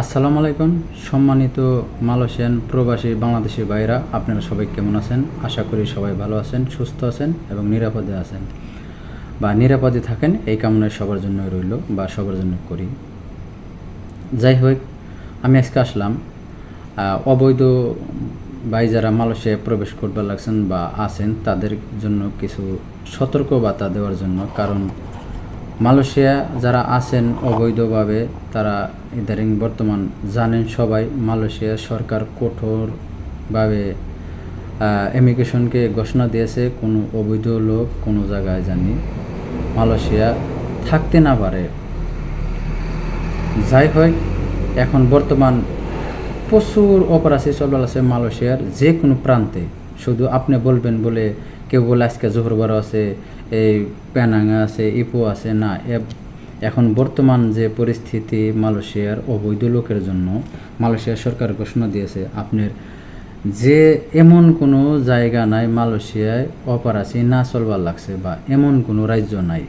আসসালামু আলাইকুম। সম্মানিত মালয়েশিয়ান প্রবাসী বাংলাদেশি ভাইরা আপনারা সবাই কেমন আছেন? আশা করি সবাই ভালো আছেন, সুস্থ আছেন এবং নিরাপদে আছেন। বা নিরাপদে থাকেন এই কামনায় সবার জন্য রইল বা সবার জন্য করি। যাই হোক, আমি আজকে আসলাম অবৈধ ভাই যারা মালয়েশিয়ায় প্রবেশ করবার লাগছেন বা আছেন, তাদের জন্য কিছু সতর্কবার্তা দেওয়ার জন্য। কারণ মালয়েশিয়া যারা আছেন অবৈধভাবে, তারা ইদারিং বর্তমান জানেন সবাই মালয়েশিয়া সরকার কঠোরভাবে ইমিগ্রেশনকে ঘোষণা দিয়েছে, কোনো অবৈধ লোক কোনো জায়গায় জানি মালয়েশিয়া থাকতে না পারে। যাই হোক, এখন বর্তমান প্রচুর অপরাধী চলাল আছে মালয়েশিয়ার যে কোনো প্রান্তে। শুধু আপনি বলবেন বলে কেউ বলে আজকে জোহরবার আছে, এই প্যানাঙ্গা আছে, ইপো আছে, না এখন বর্তমান যে পরিস্থিতি মালয়েশিয়ার অবৈধ লোকের জন্য মালয়েশিয়া সরকার ঘোষণা দিয়েছে, আপনার যে এমন কোনো জায়গা নাই মালয়েশিয়ায় অপরাধী না চলবার লাগছে বা এমন কোনো রাজ্য নাই,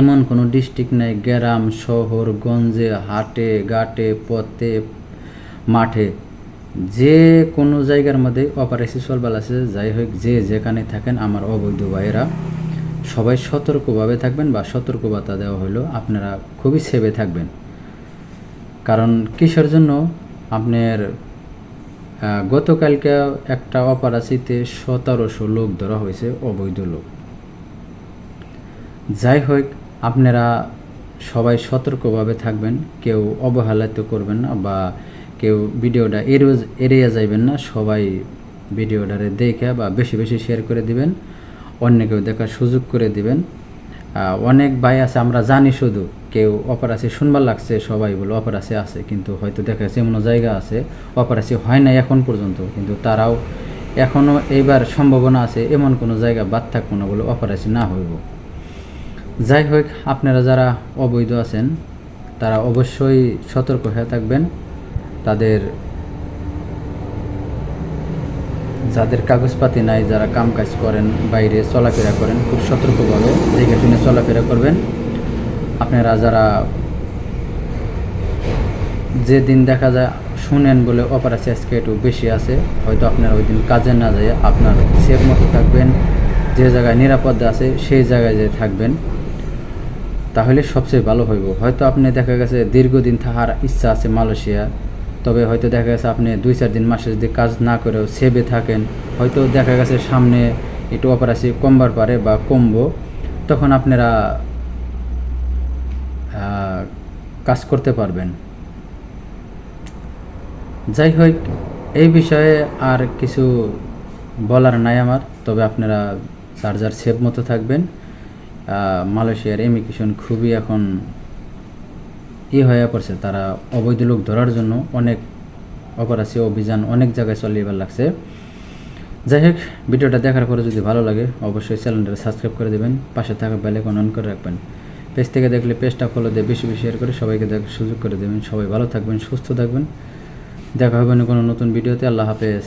এমন কোনো ডিস্ট্রিক্ট নাই, গ্রাম, শহর, গঞ্জে, হাটে, ঘাটে, পথে, মাঠে যে কোনো জায়গার মধ্যে অপারেশন চলবাল আছে যাই হোক, যে যেখানে থাকেন আমার অবৈধ ভাইয়েরা, সবাই সতর্কভাবে থাকবেন বা সতর্কবার্তা দেওয়া হলো, আপনারা খুবই সেভে থাকবেন। কারণ কিসের জন্য? আপনার গতকালকে একটা অপারাসিতে সতেরোশো লোক ধরা হয়েছে, অবৈধ লোক। যাই হোক, আপনারা সবাই সতর্কভাবে থাকবেন, কেউ অবহেলিত করবেন না বা কেউ ভিডিওটা এড়িয়ে এড়িয়ে যাইবেন না, সবাই ভিডিওটারে দেখে বা বেশি বেশি শেয়ার করে দিবেন, অন্যকেও দেখার সুযোগ করে দিবেন। অনেক ভাই আছে, আমরা জানি শুধু, কেউ অপারাসি শুনবার লাগছে, সবাই বলে অপারাসি আছে, কিন্তু হয়তো দেখা যাচ্ছে এমন জায়গা আছে, অপারাসি হয় না এখন পর্যন্ত, কিন্তু তারাও এখনও এইবার সম্ভাবনা আছে, এমন কোনো জায়গা বাদ থাকব না বলে অপারাসি না হইব। যাই হোক, আপনারা যারা অবৈধ আছেন, তারা অবশ্যই সতর্ক হয়ে থাকবেন। তাদের যাদের কাগজপাতি নাই, যারা কাম কাজ করেন, বাইরে চলাফেরা করেন, খুব সতর্কভাবে দেখে শুনে চলাফেরা করবেন। আপনারা যারা যে দিন দেখা যায় শুনেন বলে অপারেশন আজকে একটু বেশি আছে, হয়তো আপনারা ওই দিন কাজে না যায় আপনার সেফ মতো থাকবেন, যে জায়গায় নিরাপদে আছে সেই জায়গায় যে থাকবেন। তাহলে সবচেয়ে ভালো হইব। হয়তো আপনি দেখা গেছে দীর্ঘদিন থাকার ইচ্ছা আছে মালয়েশিয়া তবে হয়তো দেখা গেছে আপনি দুই চার দিন মাসে যদি কাজ না করেও সেভে থাকেন, হয়তো দেখা গেছে সামনে একটু অপারেশন কমবার পারে বা কমবো। তখন আপনারা কাজ করতে পারবেন। যাই হোক, এই বিষয়ে আর কিছু বলার নাই আমার। তবে আপনারা চার্জার সেভ মতো থাকবেন। মালয়েশিয়ার ইমিগ্রেশন খুবই এখন ই হয়ে পড়ছে। তারা অবৈধ লোক ধরার জন্য অনেক অপরাধী অভিযান অনেক জায়গায় চলিয়ে লাগছে। যাই হোক, ভিডিওটা দেখার পরে যদি ভালো লাগে, অবশ্যই চ্যানেলটা সাবস্ক্রাইব করে দেবেন, পাশে থাকা বেলাইকন অন করে রাখবেন। পেজ থেকে দেখলে পেজটা ফলো দিয়ে বেশি বেশি শেয়ার করে সবাইকে দেখার সুযোগ করে দেবেন। সবাই ভালো থাকবেন, সুস্থ থাকবেন। দেখা হবে না কোনো নতুন ভিডিওতে। আল্লাহ হাফেজ।